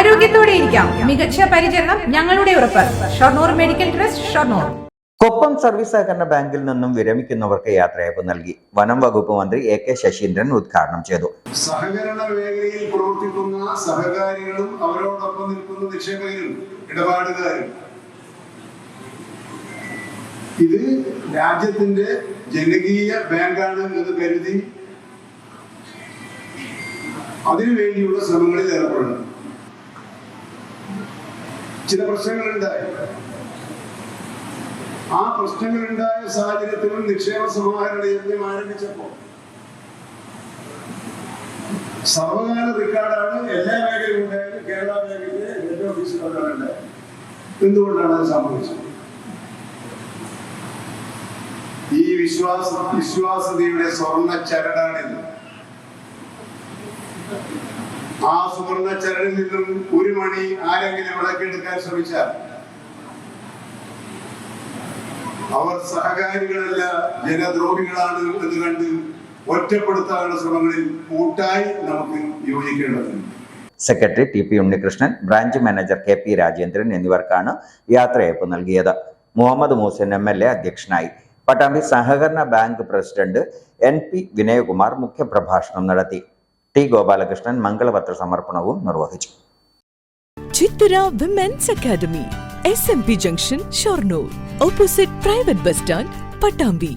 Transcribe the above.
ആരോഗ്യത്തോടെ ഇരിക്കാം. മികച്ച പരിചരണം ഞങ്ങളുടെ ഉറപ്പ്. Shoranur medical trust Shoranur. Koppam service സഹകരണ ബാങ്കിൽ നിന്നും വിരമിക്കുന്നവർക്ക് യാത്രയപ്പ് നൽകി. വനം വകുപ്പ് മന്ത്രി എ കെ ശശീന്ദ്രൻ ഉദ്ഘാടനം ചെയ്തു. സഹകരണ മേഖലയിൽ പ്രവർത്തിക്കുന്ന സഹകാരികളും അവരോടൊപ്പം നിൽക്കുന്ന നിക്ഷേപകരും ഇടപാടുകാരും. ഇത് രാജ്യത്തിന്റെ ജനകീയ ബാങ്കാണ് എന്ന് കരുതി അതിനുവേണ്ടിയുള്ള ശ്രമങ്ങളിൽ ഏർപ്പെടണം. ചില പ്രശ്നങ്ങളുണ്ടായി. ആ പ്രശ്നങ്ങളുണ്ടായ സാഹചര്യത്തിലും നിക്ഷേപ സമാഹരണ യജ്ഞം ആരംഭിച്ചപ്പോൾ സർവകാല റെക്കോർഡാണ് എല്ലാ മേഖലയും ഉണ്ടായാലും കേരള ബാങ്കിന്റെ ഹെഡ് ഓഫീസിലാണ് ഉണ്ടായത് എന്തുകൊണ്ടാണ് അത് സംഭവിച്ചത്? ഈ വിശ്വാസ വിശ്വാസതയുടെ സ്വർണ ചരടാണിത്. ആ സുവർണ ചരടിൽ നിന്നും ഒരു മണി ആരെങ്കിലും വിളക്കെടുക്കാൻ ശ്രമിച്ചാൽ അവർ സഹകാരികളല്ല ജനദ്രോഹികളാണ് എന്ന് കണ്ട് ഒറ്റപ്പെടുത്താനുള്ള ശ്രമങ്ങളിൽ കൂട്ടായി നമുക്ക് യോജിക്കേണ്ടതുണ്ട്. Secretary T P Unnikrishnan branch manager K P Rajendran എന്നിവർക്കാണ് യാത്രയയപ്പ് നൽകിയത്. Muhammad Moosan M L A അധ്യക്ഷനായി. പട്ടാമ്പി സഹകരണ bank president N P Vinayakumar മുഖ്യപ്രഭാഷണം നടത്തി. ടി ഗോപാലകൃഷ്ണൻ മംഗളപത്ര സമർപ്പണവും നിർവഹിച്ചു. Chithura women's academy S M P junction Shoranur opposite private bus stand Pattambi